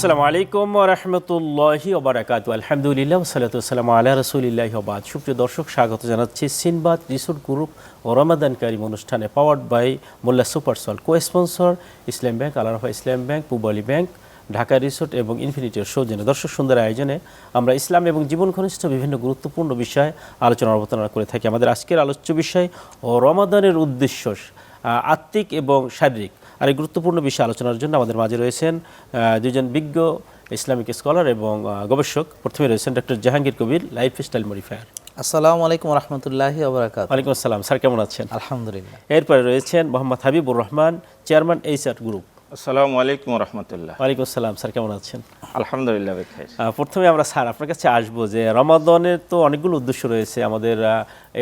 আসসালামু আলাইকুম রহমতুল্লাহি ওবরাকাত আলহামদুলিল্লাহ সালাতাম আল্লাহ রসুলিল্লাহ ওবাদ সুপ্রিয় দর্শক, স্বাগত জানাচ্ছি সিনবাদ রিসোর্ট গ্রুপ ও রমাদান কারিম অনুষ্ঠানে powered by Molla Supersol co sponsor Islam bank Alarafah Islam bank, Pubali bank, Dhaka resort এবং ইনফিনিটির সৌজন্যে। দর্শক, সুন্দর আয়োজনে আমরা ইসলাম এবং জীবন ঘনিষ্ঠ বিভিন্ন গুরুত্বপূর্ণ বিষয়ে আলোচনা অবতারণা করে থাকি। আমাদের আজকের আলোচ্য বিষয় ও রমাদানের উদ্দেশ্য আত্মিক এবং শারীরিক। আর এই গুরুত্বপূর্ণ বিষয়ে আলোচনার জন্য আমাদের মাঝে রয়েছেন দুজন বিজ্ঞ ইসলামিক স্কলার এবং গবেষক। প্রথমে রয়েছেন doctor Jahangir Kabir lifestyle modifier. আসসালামু আলাইকুম রহমতুল্লাহি ওয়ালাইকুম আসসালাম। স্যার কেমন আছেন? আলহামদুলিল্লাহ। এরপরে রয়েছেন Mohammad Habibur Rahman chairman HR group. আসসালামু আলাইকুম রহমতুল্লাহ। ওয়ালাইকুম আসসালাম স্যার কেমন আছেন? আলহামদুলিল্লাহ প্রথমে আমরা স্যার আপনার কাছে আসব যে রমাদনের তো অনেকগুলো উদ্দেশ্য রয়েছে আমাদের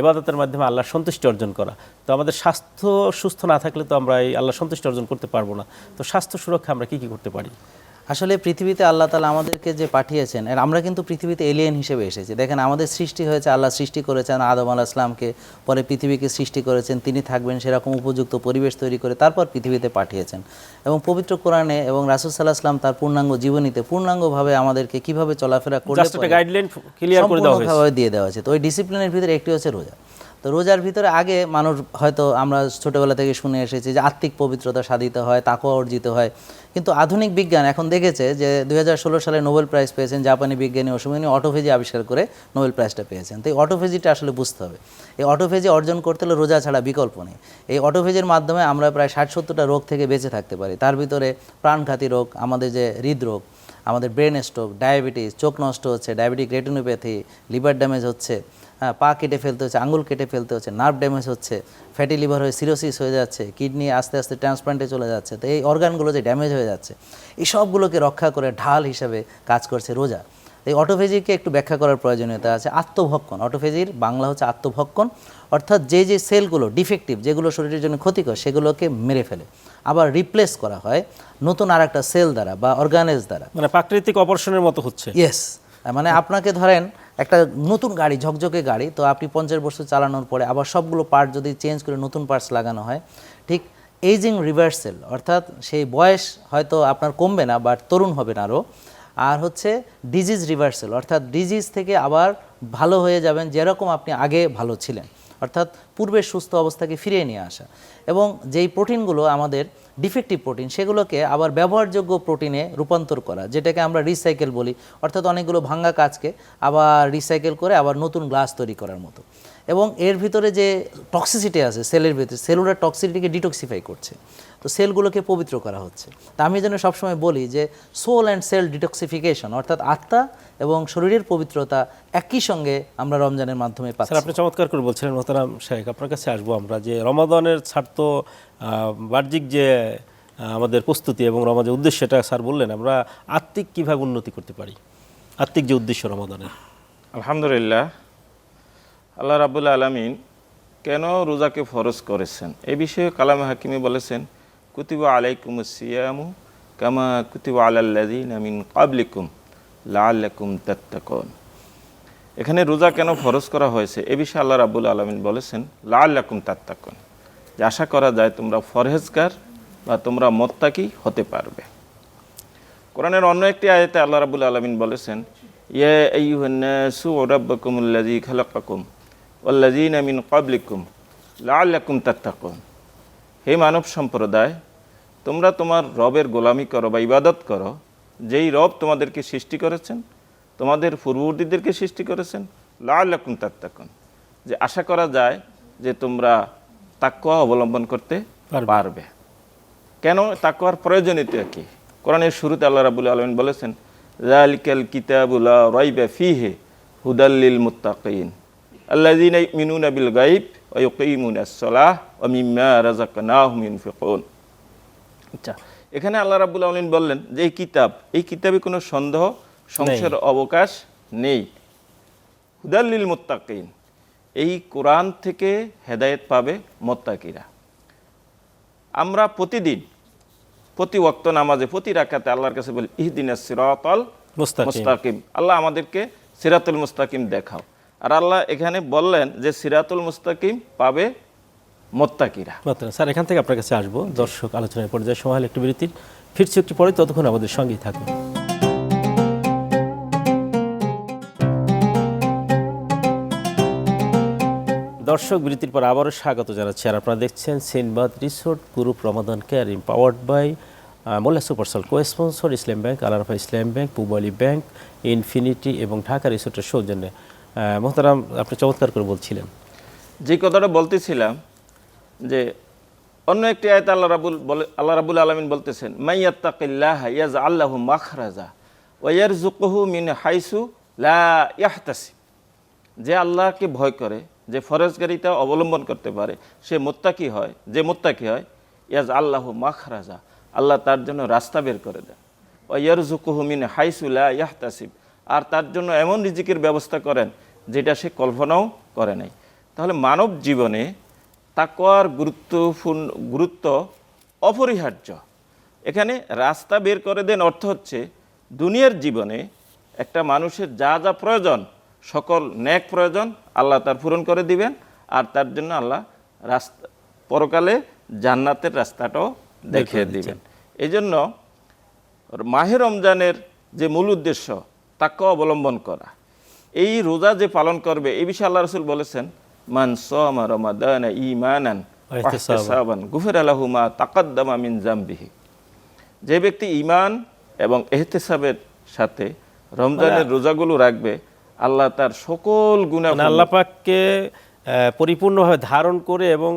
এবাদতের মাধ্যমে আল্লাহ সন্তুষ্টি অর্জন করা। তো আমাদের স্বাস্থ্য সুস্থ না থাকলে তো আমরা এই আল্লাহ সন্তুষ্টি অর্জন করতে পারব না। তো স্বাস্থ্য সুরক্ষা আমরা কি কি করতে পারি? আসলে পৃথিবীতে আল্লাহ তালা আমাদেরকে যে পাঠিয়েছেন আর আমরা কিন্তু পৃথিবীতে এলিয়েন হিসেবে এসেছি। দেখেন আমাদের সৃষ্টি হয়েছে আল্লাহ সৃষ্টি করেছেন আদম আলাহ ইসলামকে পরে পৃথিবীকে সৃষ্টি করেছেন তিনি থাকবেন সেরকম উপযুক্ত পরিবেশ তৈরি করে তারপর পৃথিবীতে পাঠিয়েছেন। এবং পবিত্র কোরআনে এবং রাসুল সাল্লাহ আসলাম তার পূর্ণাঙ্গ জীবনীতে পূর্ণাঙ্গভাবে আমাদেরকে কীভাবে চলাফেরা একটা গাইডলাইন ক্লিয়ার করে দেওয়া দিয়ে দেওয়া হয়েছে। তো ওই ডিসিপ্লিনের ভিতরে একটি হচ্ছে রোজা। তো রোজার ভিতরে আগে মানুষ হয়তো আমরা ছোটবেলা থেকে শুনে এসেছি যে আত্মিক পবিত্রতা সাধিত হয়, তাকওয়া অর্জিত হয়। কিন্তু আধুনিক বিজ্ঞান এখন দেখেছে যে দুই হাজার ষোলো সালে নোবেল প্রাইজ পেয়েছেন জাপানি বিজ্ঞানী অসুমিনী অটোফেজি আবিষ্কার করে নোবেল প্রাইজটা পেয়েছেন। তো এই অটোফেজিটা আসলে বুঝতে হবে। এই অটোফেজি অর্জন করতে হলে রোজা ছাড়া বিকল্প নেই। এই অটোফেজির মাধ্যমে আমরা প্রায় ষাট সত্তরটা রোগ থেকে বেঁচে থাকতে পারি। তার ভিতরে প্রাণঘাতী রোগ, আমাদের যে হৃদরোগ আমাদের ব্রেন স্ট্রোক, ডায়াবেটিস, চোখ নষ্ট হচ্ছে, ডায়াবেটিক রেটিনোপ্যাথি, লিভার ড্যামেজ হচ্ছে পা কেটে ফেলতে হচ্ছে আঙুল কেটে ফেলতে হচ্ছে, নার্ভ ড্যামেজ হচ্ছে, ফ্যাটি লিভার হয়ে সিরোসিস হয়ে যাচ্ছে, কিডনি আস্তে আস্তে ট্রান্সপ্লান্টে চলে যাচ্ছে, তো এই অর্গানগুলো যে ড্যামেজ হয়ে যাচ্ছে, এই সবগুলোকে রক্ষা করে ঢাল হিসাবে কাজ করছে রোজা। এই অটোফেজিকে একটু ব্যাখ্যা করার প্রয়োজনীয়তা আছে আত্মভক্ষণ। অটোফেজির বাংলা হচ্ছে আত্মভক্ষণ। অর্থাৎ যে যে সেলগুলো ডিফেক্টিভ যেগুলো শরীরের জন্য ক্ষতিকর সেগুলোকে মেরে ফেলে। আবার রিপ্লেস করা হয় নতুন আর একটা সেল দ্বারা বা অর্গানেজ দ্বারা। মানে প্রাকৃতিক অপারেশনের মতো হচ্ছে। ইয়েস মানে আপনাকে ধরেন একটা নতুন গাড়ি ঝকঝকে গাড়ি তো আপনি পঞ্চাশ বছর চালানোর পরে আবার সবগুলো পার্ট যদি চেঞ্জ করে নতুন পার্টস লাগানো হয় ঠিক এইজিং রিভার্সেল অর্থাৎ সেই বয়স হয়তো আপনার কমবে না বাট তরুণ হবেন আরও আর হচ্ছে ডিজিজ রিভার্সেল অর্থাৎ ডিজিজ থেকে আবার ভালো হয়ে যাবেন যেরকম আপনি আগে ভালো ছিলেন, অর্থাৎ পূর্বের সুস্থ অবস্থাকে ফিরিয়ে নিয়ে আসা। এবং যেই প্রোটিনগুলো আমাদের ডিফেক্টিভ প্রোটিন সেগুলোকে আবার ব্যবহারযোগ্য প্রোটিনে রূপান্তর করা, যেটাকে আমরা রিসাইকেল বলি, অর্থাৎ অনেকগুলো ভাঙ্গা কাজকে আবার রিসাইকেল করে আবার নতুন গ্লাস তৈরি করার মতো। এবং এর ভিতরে যে টক্সিসিটি আছে সেলের ভিতরে সেলুলার টক্সিসিটিকে ডিটক্সিফাই করছে। তো সেলগুলোকে পবিত্র করা হচ্ছে। তা আমি যেন সবসময় বলি যে সোল অ্যান্ড সেল ডিটক্সিফিকেশন অর্থাৎ আত্মা এবং শরীরের পবিত্রতা একই সঙ্গে আমরা রমজানের মাধ্যমে পাচ্ছি। আপনি চমৎকার করে বলছিলেন মোহতারাম শেখ। আপনার কাছে আসব আমরা যে রমাদানের ছাড় তো বাহ্যিক যে আমাদের প্রস্তুতি এবং রমাজের উদ্দেশ্য সেটা স্যার বললেন আমরা আত্মিক কীভাবে উন্নতি করতে পারি? আত্মিক যে উদ্দেশ্য রমাদানের। আলহামদুলিল্লাহ আল্লাহ রাবুল আলমিন কেন রোজাকে ফরজ করেছেন? এ বিষয়ে কালাম হাকিমি বলেছেন, কুতিবা আলাইকুম সিয়ামু কামা কুতিবা আলাল্লাদিন আমিন কাবলিকুম লাল্লাকুম তাত্তাকুন। এখানে রোজা কেন ফরজ করা হয়েছে? এ বিষয়ে আল্লাহ রাবুল আলমিন বলেছেন লাল্লাকুম তাত্তাকুন। যে আশা করা যায় তোমরা ফরহেজগার বা তোমরা মত্তাকি হতে পারবে। কোরআনের অন্য একটি আয়াতে আল্লাহ রাবুল আলমিন বলেছেন, ইয়া আইয়ুহান্নাসু রাব্বাকুমুল্লাযী খালাকাকুম। ওয়াল্লাযীনা মিন ক্বাবলিকুম লাআল্লাকুম তাত্তাকুন। হে মানব সম্প্রদায় তোমরা তোমার রবের গোলামি করো বা ইবাদত করো যেই রব তোমাদেরকে সৃষ্টি করেছেন তোমাদের পূর্ববর্তীদেরকে সৃষ্টি করেছেন লাআল্লাকুম তাত্তাকুন। যে আশা করা যায় যে তোমরা তাকুয়া অবলম্বন করতে পারবে। কেন? তাকওয়ার প্রয়োজনীয়তা কি? কোরআনের শুরুতে আল্লাহ রাবুল আলমিন বলেছেন জালিকাল রাইবা ফিহে হুদাল্লিল মুত্তাকিন। আল্লাযীনা ইউমিনুনা বিল গায়ব ওয়া ইউকিমুনা আস-সালাহ ওয়া মিম্মা রাযাকনাহুম ইউনফিকুন আচ্ছা এখানে আল্লাহ রাবুল আলমিন বললেন যে এই কিতাব এই কিতাবে কোনো সন্দেহ সংশয়ের অবকাশ নেই। হুদাল্লিল মুত্তাকিন এই কোরআন থেকে হেদায়েত পাবে মোত্তাকিরা। আমরা প্রতিদিন প্রতি ওয়াক্ত নামাজে প্রতি রাখাতে আল্লাহর কাছে বলি ইহদিন সিরাতল। মুস্তাকিম। আল্লাহ আমাদেরকে সিরাতুল মুস্তাকিম দেখাও। আর আল্লাহ এখানে বললেন যে সিরাতুল মুস্তাকিম পাবে মোত্তাকিরা। স্যার, এখান থেকে আপনার কাছে আসব। দর্শক আলোচনার পর্যায়ে সময় একটু বিরতির ফিরছি একটু পরে ততক্ষণ আমাদের সঙ্গেই থাকবে দর্শক, বিরতির পর আবারও স্বাগত জানাচ্ছি। আর আপনারা দেখছেন Sinbad resort group Ramadan care empowered by Molla Supersol co sponsor Islam bank, Alarafah Islam bank Pubali bank, infinity এবং ঢাকা রিসোর্টের সৌজন্যে। মোহতারাম, আপনি চমৎকার করে বলছিলেন। যে কথাটা বলতেছিলাম, যে অন্য একটি আয়ত আল্লাহ রাবুল বলে, আল্লাহ রাবুল আলমিন বলতেছেন মাইয়াত্তাকিল্লাহ ইয়াজ আল্লাহু মাখরাজা ওয়ার জুকহু মিন হাইসু লা ইয়াহতাসি যে আল্লাহকে ভয় করে, যে ফরজগারিতা অবলম্বন করতে পারে, সে মোত্তাকি হয়, যে মোত্তাকি হয় ইয়াজ আল্লাহু মাখরাজা, আল্লাহ তার জন্য রাস্তা বের করে দেন। ওয়ার জুকহু মিন হাইসু লা ইয়াহতাসিব আর তার জন্য এমন রিজিকের ব্যবস্থা করেন যেটা সে কল্পনাও করে নাই। তাহলে মানব জীবনে তাকওয়ার গুরুত্বপূর্ণ গুরুত্ব অপরিহার্য। এখানে রাস্তা বের করে দেন অর্থ হচ্ছে দুনিয়ার জীবনে একটা মানুষের যা যা প্রয়োজন সকল ন্যাক প্রয়োজন আল্লাহ তার পূরণ করে দিবেন আর তার জন্য আল্লাহ রাস্তা পরকালে জান্নাতের রাস্তাটাও দেখিয়ে দিবেন। এই জন্য মাহে রমজানের যে মূল উদ্দেশ্য তাকে অবলম্বন করা। এই রোজা যে পালন করবে এই বিষয়ে আল্লাহ রসুল বলেছেন মান সমা রমাদান ইমানান গুফির তাকাদ্দামা মিন জামবিহি। যে ব্যক্তি ইমান এবং এহতেসাবের সাথে রমজানের রোজাগুলো রাখবে আল্লাহ তার সকল গুণা মানে আল্লাহ পাককে পরিপূর্ণভাবে ধারণ করে এবং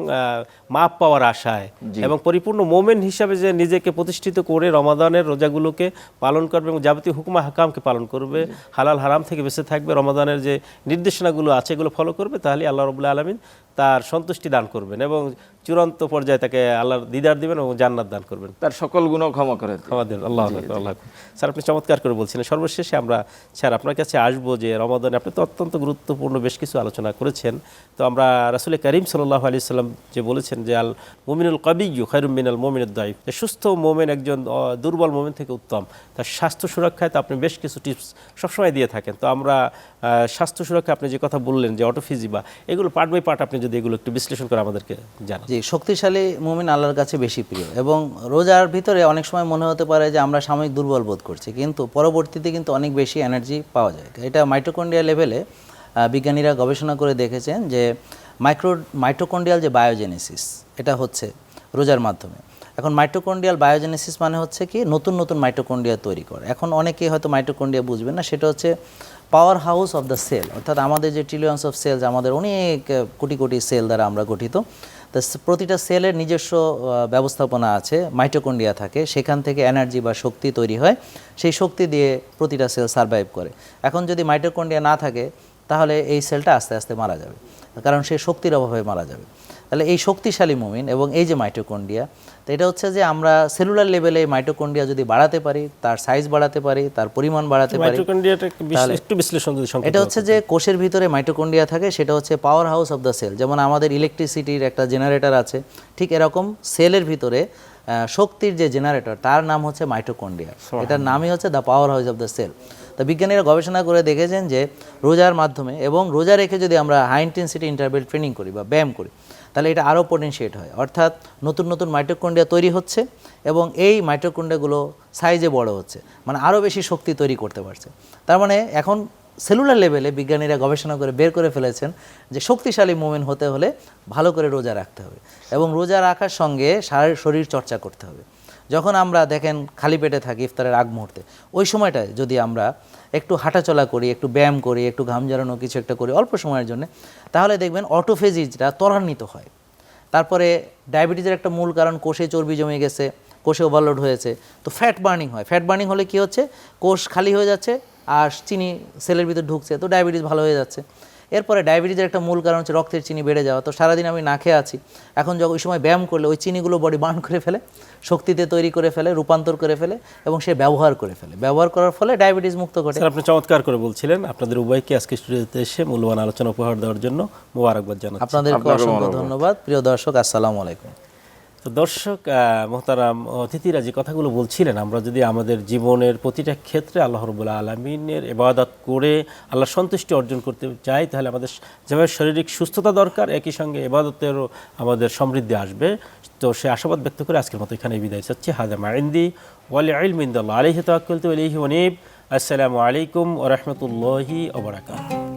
মাপ পাওয়ার আশায় এবং পরিপূর্ণ মোমেন্ট হিসাবে যে নিজেকে প্রতিষ্ঠিত করে রমাদানের রোজাগুলোকে পালন করবে এবং যাবতীয় হুকুমা হাকামকে পালন করবে হালাল হারাম থেকে বেঁচে থাকবে রমাদানের যে নির্দেশনাগুলো আছে এগুলো ফলো করবে তাহলে আল্লাহ রবুল্লা আলমিন তার সন্তুষ্টি দান করবেন এবং চূড়ান্ত পর্যায়ে তাকে আল্লাহর দিদার দিবেন এবং জান্নাত দান করবেন। তার সকল গুণ ক্ষমা করে। ক্ষমা দেন আল্লাহ আল্লাহ স্যার আপনি চমৎকার করে বলছিলেন। সর্বশেষে আমরা স্যার আপনার কাছে আসব যে রমাদানে আপনি তো অত্যন্ত গুরুত্বপূর্ণ বেশ কিছু আলোচনা করেছেন। তো আমরা রাসুল করিম সাল্লাহ আলি সাল্লাম যে বলেছেন যে আল মুমিনুল কবিউ খৈরুম মিনাল মোমিনুল দাইফ। যে সুস্থ মোমেন একজন দুর্বল মোমেন থেকে উত্তম। তার স্বাস্থ্য সুরক্ষায় তো আপনি বেশ কিছু টিপস সবসময় দিয়ে থাকেন। তো আমরা স্বাস্থ্য সুরক্ষা আপনি যে কথা বললেন যে অটোফিজি বা এগুলো পার্ট বাই পার্ট আপনি যদি এগুলো একটু বিশ্লেষণ করে আমাদেরকে জানান। শক্তিশালী মুমিন আল্লাহর কাছে বেশি প্রিয় এবং রোজার ভিতরে অনেক সময় মনে হতে পারে যে আমরা সাময়িক দুর্বল বোধ করছি, কিন্তু পরবর্তীতে কিন্তু অনেক বেশি এনার্জি পাওয়া যায়। এটা মাইটোকন্ড্রিয়া লেভেলে বিজ্ঞানীরা গবেষণা করে দেখেছেন যে মাইক্রো মাইটোকন্ড্রিয়াল যে বায়োজেনেসিস এটা হচ্ছে রোজার মাধ্যমে। এখন মাইটোকন্ড্রিয়াল বায়োজেনেসিস মানে হচ্ছে কি? নতুন নতুন মাইটোকন্ড্রিয়া তৈরি করে। এখন অনেকেই হয়তো মাইটোকন্ড্রিয়া বুঝবেন না, সেটা হচ্ছে power house of the cell অর্থাৎ আমাদের যে ট্রিলিয়ন্স অফ সেলস আমাদের অনেক কোটি কোটি সেল দ্বারা আমরা গঠিত। তো প্রতিটা সেলের নিজস্ব ব্যবস্থাপনা আছে মাইটোকন্ডিয়া থাকে, সেখান থেকে এনার্জি বা শক্তি তৈরি হয়, সেই শক্তি দিয়ে প্রতিটা সেল সারভাইভ করে। এখন যদি মাইটোকন্ডিয়া না থাকে, তাহলে এই সেলটা আস্তে আস্তে মারা যাবে। কারণ সে শক্তির অভাবে মারা যাবে। তাহলে এই শক্তিশালী মুমিন এবং এই যে মাইটোকন্ডিয়া তো এটা হচ্ছে যে আমরা সেলুলার লেভেলে মাইটোকন্ডিয়া যদি বাড়াতে পারি তার সাইজ বাড়াতে পারি তার পরিমাণ বাড়াতে পারি একটু বিশ্লেষণ যদি এটা হচ্ছে যে কোষের ভিতরে মাইটোকন্ডিয়া থাকে সেটা হচ্ছে power house of the cell যেমন আমাদের ইলেকট্রিসিটির একটা জেনারেটর আছে ঠিক এরকম সেলের ভিতরে শক্তির যে জেনারেটর তার নাম হচ্ছে মাইটোকন্ড্রিয়া এটার নামই হচ্ছে the power house of the cell তো বিজ্ঞানীরা গবেষণা করে দেখেছেন যে রোজার মাধ্যমে এবং রোজা রেখে যদি আমরা হাই ইন্টেন্সিটি ইন্টারভেল ট্রেনিং করি বা ব্যায়াম করি তাহলে এটা আরও পোটেনশিয়েট হয়। অর্থাৎ নতুন নতুন মাইটোকন্ড্রিয়া তৈরি হচ্ছে এবং এই মাইটোকন্ড্রিয়াগুলো সাইজে বড় হচ্ছে। মানে আরও বেশি শক্তি তৈরি করতে পারছে। তার মানে এখন সেলুলার লেভেলে বিজ্ঞানীরা গবেষণা করে বের করে ফেলেছেন যে শক্তিশালী মুভমেন্ট হতে হলে ভালো করে রোজা রাখতে হবে এবং রোজা রাখার সঙ্গে শারীর শরীর চর্চা করতে হবে। যখন আমরা দেখেন খালি পেটে থাকি ইফতারের আগ মুহূর্তে, ওই সময়টায় যদি আমরা একটু হাঁটাচলা করি, একটু ব্যায়াম করি, একটু ঘাম ঝরানো কিছু একটা করি অল্প সময়ের জন্য, তাহলে দেখবেন অটোফেজিজটা ত্বরান্বিত হয়। তারপরে ডায়াবেটিসের একটা মূল কারণ, কোষে চর্বি জমে গেছে, কোষে ওভারলোড হয়েছে, তো ফ্যাট বার্নিং হয়। ফ্যাট বার্নিং হলে কি হচ্ছে? কোষ খালি হয়ে যাচ্ছে আর চিনি সেলের ভিতরে ঢুকছে তো ডায়াবেটিস ভালো হয়ে যাচ্ছে। এরপরে ডায়াবেটিসের একটা মূল কারণ হচ্ছে রক্তের চিনি বেড়ে যাওয়া। তো সারাদিন আমি না খেয়ে আছি। এখন যখন ওই সময় ব্যায়াম করলে ওই চিনিগুলো বডি বার্ন করে ফেলে শক্তিতে তৈরি করে ফেলে রূপান্তর করে ফেলে এবং সে ব্যবহার করে ফেলে। ব্যবহার করার ফলে ডায়াবেটিস মুক্ত ঘটে। আপনি চমৎকার করে বলছিলেন আপনাদের উভয়কে আজকে স্টুডিওতে এসে মূল্যবান আলোচনা উপহার দেওয়ার জন্য মোবারকবাদ জানাচ্ছি। আপনাদেরকে অসংখ্য ধন্যবাদ। প্রিয় দর্শক আসসালামু আলাইকুম। তো দর্শক মোহতারাম অতিথিরা যে কথাগুলো বলছিলেন, আমরা যদি আমাদের জীবনের প্রতিটা ক্ষেত্রে আল্লাহ রবুল্লা আলমিনের এবাদত করে আল্লাহ সন্তুষ্টি অর্জন করতে চাই, তাহলে আমাদের যেভাবে শারীরিক সুস্থতা দরকার, একই সঙ্গে এবাদতেরও আমাদের সমৃদ্ধি আসবে। তো সে আশাবাদ ব্যক্ত করে আজকের মতো এখানে বিদায় চাচ্ছি হাজা মাইন্দি ওয়ালি আলমিন্দাল্লাহ আলহি তাকুল তো আসসালামু আলাইকুম ওরহমতুল্লাহি ওবরাকাত